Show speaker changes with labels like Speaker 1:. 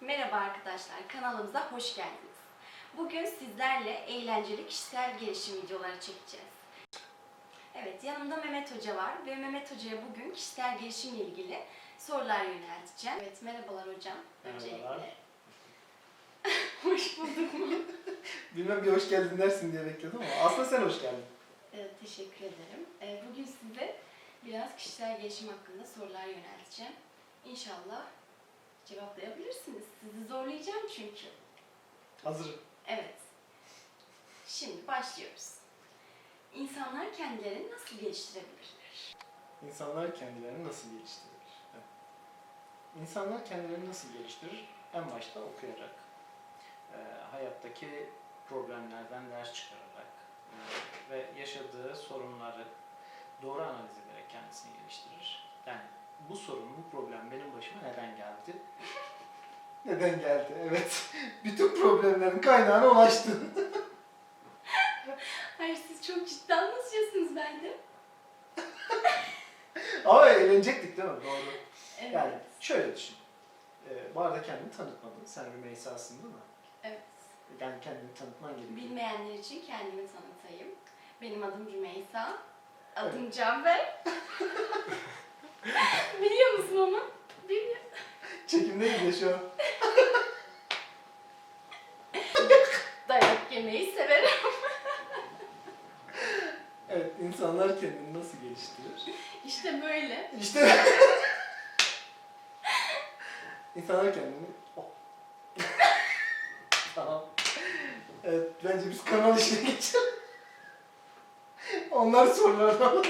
Speaker 1: Merhaba arkadaşlar, kanalımıza hoş geldiniz. Bugün sizlerle eğlenceli kişisel gelişim videoları çekeceğiz. Evet, yanımda Mehmet Hoca var ve Mehmet Hoca'ya bugün kişisel gelişimle ilgili sorular yönelteceğim. Evet, merhabalar hocam.
Speaker 2: Merhabalar.
Speaker 1: Öncelikle. hoş bulduk mu?
Speaker 2: Bilmem bir hoş geldin dersin diye bekliyordum ama aslında sen hoş geldin.
Speaker 1: Evet, teşekkür ederim. Ee, Bugün size biraz kişisel gelişim hakkında sorular yönelteceğim. İnşallah cevaplayabilirsiniz. Sizi zorlayacağım çünkü.
Speaker 2: Hazırım.
Speaker 1: Evet. Şimdi başlıyoruz. İnsanlar kendilerini nasıl geliştirebilirler?
Speaker 2: İnsanlar kendilerini nasıl geliştirir? Evet. İnsanlar kendilerini nasıl geliştirir? En başta okuyarak, e, hayattaki problemlerden ders çıkararak e, ve yaşadığı sorunları doğru analiz ederek kendisini geliştirir. Yani bu sorun, bu problem benim başıma neden geldi? Neden geldi? Evet. Bütün problemlerin kaynağına ulaştın.
Speaker 1: Hayır siz çok ciddi anlatıyorsunuz bence.
Speaker 2: Ama eğlenecektik değil mi? Doğru.
Speaker 1: Evet.
Speaker 2: Yani şöyle düşün. Ee, bu arada kendini tanıtmadın. Sen Rümeysa'sın değil mi?
Speaker 1: Evet.
Speaker 2: Yani kendini tanıtman gerekiyor.
Speaker 1: Bilmeyenler için kendimi tanıtayım. Benim adım Rümeysa. Adım Canber. Biliyor musun onu? Bilmiyorum.
Speaker 2: Çekimde gidiyor şu an.
Speaker 1: Dayak yemeyi severim.
Speaker 2: Evet, insanlar kendini nasıl geliştirir?
Speaker 1: İşte böyle.
Speaker 2: İşte... insanlar kendini... Oh. tamam. Evet, bence biz kanal işine geçelim. Onlar sorulardan